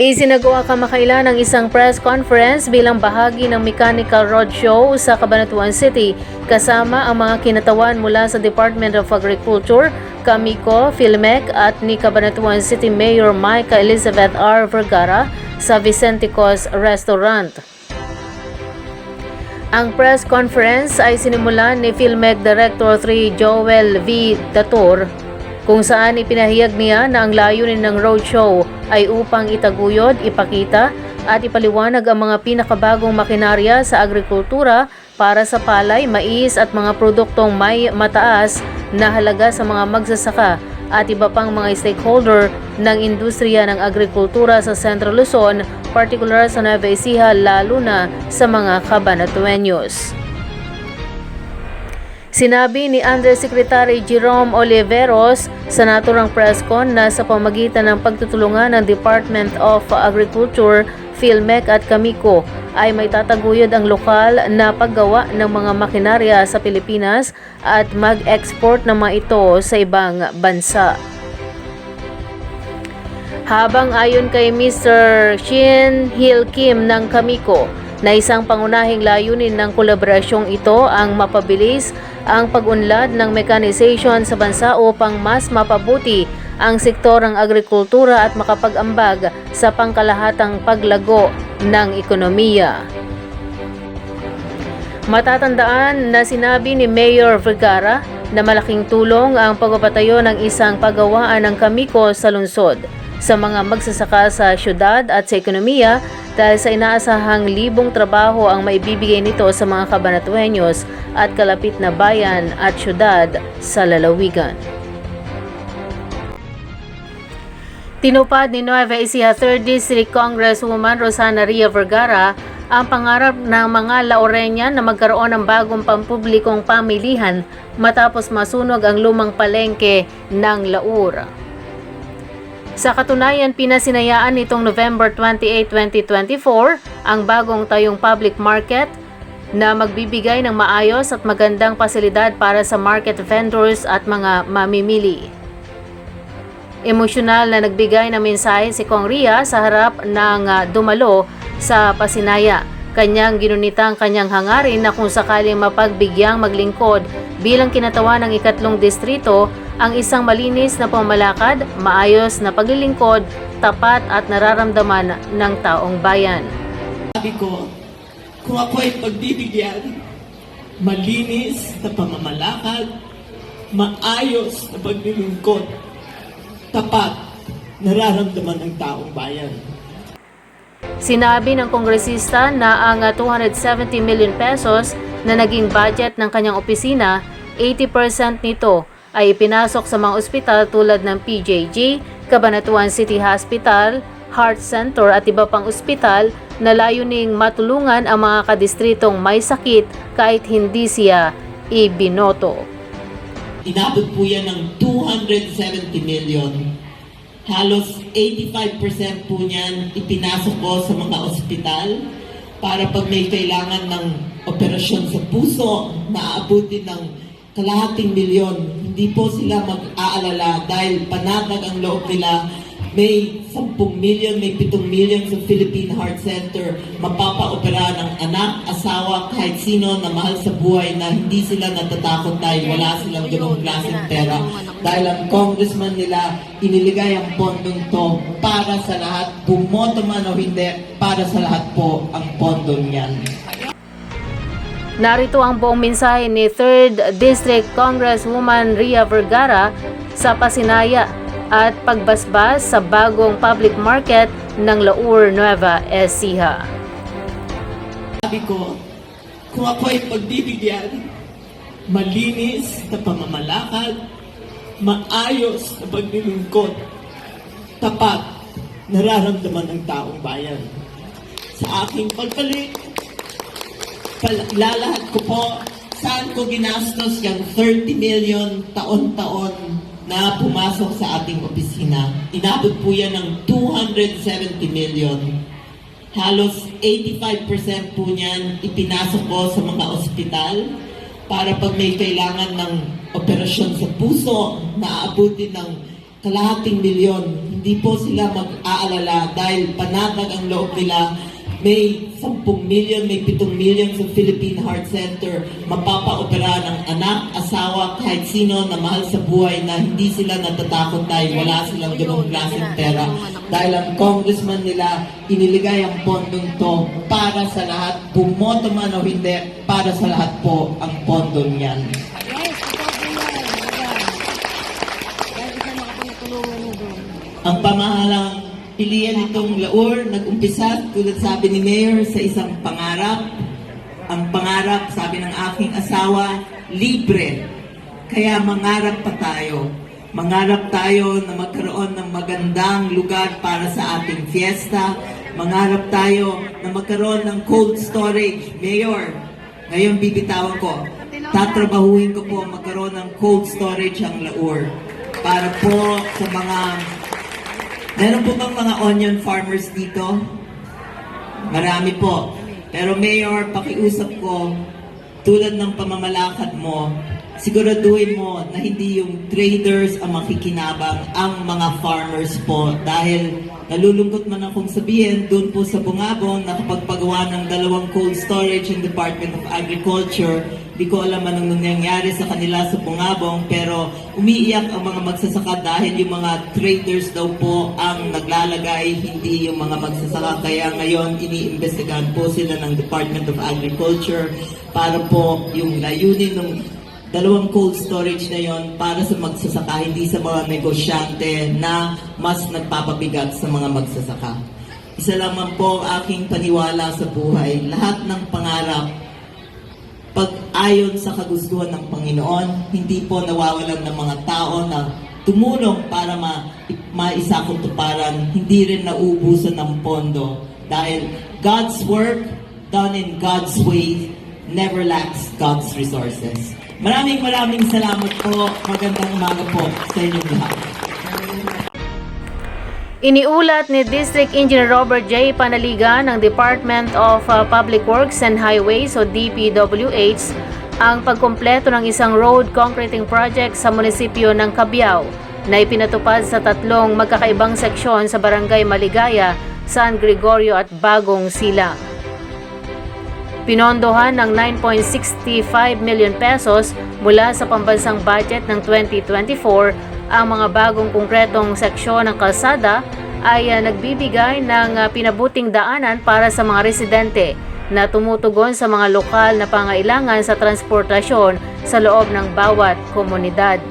Isinagawa kamakailan ng isang press conference bilang bahagi ng Mechanical Roadshow sa Cabanatuan City kasama ang mga kinatawan mula sa Department of Agriculture, Kamico, Filmec at ni Cabanatuan City Mayor Micah Elizabeth R. Vergara sa Vicente Cos Restaurant. Ang press conference ay sinimulan ni Filmec Director 3 Joel V. Dator kung saan ipinahayag niya na ang layunin ng roadshow ay upang itaguyod, ipakita at ipaliwanag ang mga pinakabagong makinarya sa agrikultura para sa palay, mais at mga produktong may mataas na halaga sa mga magsasaka at iba pang mga stakeholder ng industriya ng agrikultura sa Central Luzon, particular sa Nueva Ecija lalo na sa mga kabanatuenyos. Sinabi ni Undersecretary Jerome Oliveros sa naturang presscon na sa pamagitan ng pagtutulungan ng Department of Agriculture, PhilMec at Kamico ay may tataguyod ang lokal na paggawa ng mga makinarya sa Pilipinas at mag-export ng mga ito sa ibang bansa. Habang ayon kay Mr. Shin Hil Kim ng Kamiko, na isang pangunahing layunin ng kolaborasyong ito ang mapabilis ang pag-unlad ng mechanization sa bansa upang mas mapabuti ang sektor ng agrikultura at makapag-ambag sa pangkalahatang paglago ng ekonomiya. Matatandaan na sinabi ni Mayor Vergara na malaking tulong ang pagpapatayo ng isang pagawaan ng kamiko sa lungsod sa mga magsasaka sa syudad at sa ekonomiya dahil sa inaasahang libong trabaho ang maibibigay nito sa mga kabanatuenyos at kalapit na bayan at syudad sa lalawigan. Tinupad ni Nueva Ecija 3rd District Congresswoman Rosana Ria Vergara ang pangarap ng mga Laurenian na magkaroon ng bagong pampublikong pamilihan matapos masunog ang lumang palengke ng Laur. Sa katunayan, pinasinayaan nitong November 28, 2024 ang bagong tayong public market na magbibigay ng maayos at magandang pasilidad para sa market vendors at mga mamimili. Emosyonal na nagbigay ng mensahe si Kong Ria sa harap ng ah, dumalo sa Pasinaya. Kanyang ginunita ang kanyang hangarin na kung sakaling mapagbigyan maglingkod bilang kinatawan ng ikatlong distrito ang isang malinis na pamalakad, maayos na paglilingkod, tapat at nararamdaman ng taong bayan. Sabi ko, kung ako ay pagbibigyan, malinis na pamamalakad, maayos na paglilingkod, tapat, nararamdaman ng taong bayan. Sinabi ng kongresista na ang ah, 270 million pesos na naging budget ng kanyang opisina, 80% nito ay ipinasok sa mga ospital tulad ng PJG, Cabanatuan City Hospital, Heart Center at iba pang ospital na layuning matulungan ang mga kadistritong may sakit kahit hindi siya ibinoto. Inabot po yan ng 270 million. Halos 85% po niyan ipinasok ko sa mga ospital para pag may kailangan ng operasyon sa puso, naaabutin ng kalahating milyon. Hindi po sila mag-aalala dahil panatag ang loob nila. May 10 million, may 7 million sa Philippine Heart Center. Mapapa-opera ng anak, asawa, kahit sino na mahal sa buhay na hindi sila natatakot dahil wala silang ganong klaseng pera. Dahil ang congressman nila, iniligay ang pondong to para sa lahat, bumoto man o hindi, para sa lahat po ang pondong yan. Narito ang buong mensahe ni 3rd District Congresswoman Ria Vergara sa Pasinaya at pagbasbas sa bagong public market ng Laur Nueva Ecija. Sabi ko, kung ako ay pagbibigyan, malinis na pamamalakad, maayos na paglilingkod, tapat, nararamdaman ng taong bayan. Sa aking pagbalik, pal- lalahat ko po saan ko ginastos yung 30 million taon-taon na pumasok sa ating opisina. Inabot po yan ng 270 million. Halos 85% po niyan ipinasok ko sa mga ospital para pag may kailangan ng operasyon sa puso, naaabutin ng kalahating milyon. Hindi po sila mag-aalala dahil panatag ang loob nila. May 10 milyon, may 7 milyon sa Philippine Heart Center. Mapapaopera ng anak, asawa, kahit sino na mahal sa buhay na hindi sila natatakot dahil wala silang ganong klaseng pera. Dahil ang congressman nila, iniligay ang pondong to para sa lahat. Bumoto man o hindi, para sa lahat po ang pondong yan. Yes, ito po yan. Ayan. Dahil isa makapagtulungan mo doon. Ang pamahalang pilihan itong Laur nag-umpisa tulad sabi ni Mayor sa isang pangarap. Ang pangarap, sabi ng aking asawa, libre. Kaya mangarap pa tayo. Mangarap tayo na magkaroon ng magandang lugar para sa ating fiesta. Mangarap tayo na magkaroon ng cold storage. Mayor, ngayon bibitawan ko. Tatrabahuin ko po magkaroon ng cold storage ang Laur para po sa mga Meron po bang mga onion farmers dito? Marami po. Pero Mayor, pakiusap ko, tulad ng pamamalakad mo, siguraduhin mo na hindi yung traders ang makikinabang, ang mga farmers po. Dahil nalulungkot man akong sabihin, doon po sa Bungabong, nakapagpagawa ng dalawang cold storage ng Department of Agriculture. Di ko alam anong nangyayari sa kanila sa Bungabong, pero umiiyak ang mga magsasaka dahil yung mga traders daw po ang naglalagay, hindi yung mga magsasaka. Kaya ngayon, iniimbestigahan po sila ng Department of Agriculture para po yung layunin ng dalawang cold storage na yon para sa magsasaka, hindi sa mga negosyante na mas nagpapabigat sa mga magsasaka. Isa lamang po aking paniwala sa buhay. Lahat ng pangarap ayon sa kagustuhan ng Panginoon, hindi po nawawalan ng mga tao na tumulong para ma maisakutuparan, hindi rin nauubusan ng pondo. Dahil God's work done in God's way never lacks God's resources. Maraming maraming salamat po. Magandang umaga po sa inyong lahat. Iniulat ni District Engineer Robert J. Panaliga ng Department of uh, Public Works and Highways o DPWH ang pagkumpleto ng isang road concreting project sa munisipyo ng Cabiao na ipinatupad sa tatlong magkakaibang seksyon sa Barangay Maligaya, San Gregorio at Bagong Sila. Pinondohan ng 9.65 million pesos mula sa pambansang budget ng 2024 ang mga bagong konkretong seksyon ng kalsada ay ah, nagbibigay ng ah, pinabuting daanan para sa mga residente na tumutugon sa mga lokal na pangailangan sa transportasyon sa loob ng bawat komunidad.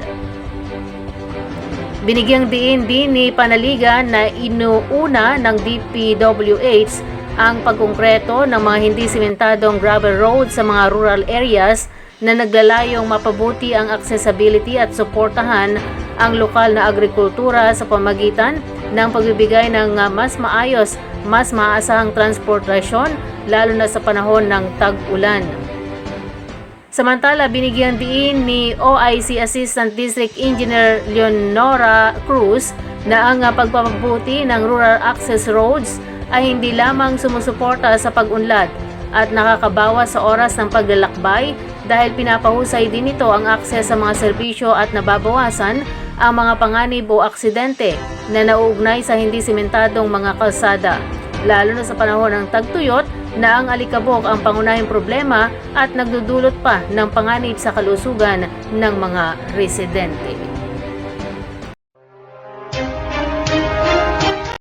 Binigyang diin din ni Panaligan na inuuna ng DPWH ang pagkongkreto ng mga hindi simentadong gravel road sa mga rural areas na naglalayong mapabuti ang accessibility at suportahan ang lokal na agrikultura sa pamagitan ng pagbibigay ng uh, mas maayos, mas maaasahang transportasyon lalo na sa panahon ng tag-ulan. Samantala, binigyan diin ni OIC Assistant District Engineer Leonora Cruz na ang uh, pagpapabuti ng rural access roads ay hindi lamang sumusuporta sa pag-unlad at nakakabawas sa oras ng paglalakbay dahil pinapahusay din ito ang akses sa mga serbisyo at nababawasan ang mga panganib o aksidente na nauugnay sa hindi simentadong mga kalsada, lalo na sa panahon ng tagtuyot na ang alikabok ang pangunahing problema at nagdudulot pa ng panganib sa kalusugan ng mga residente.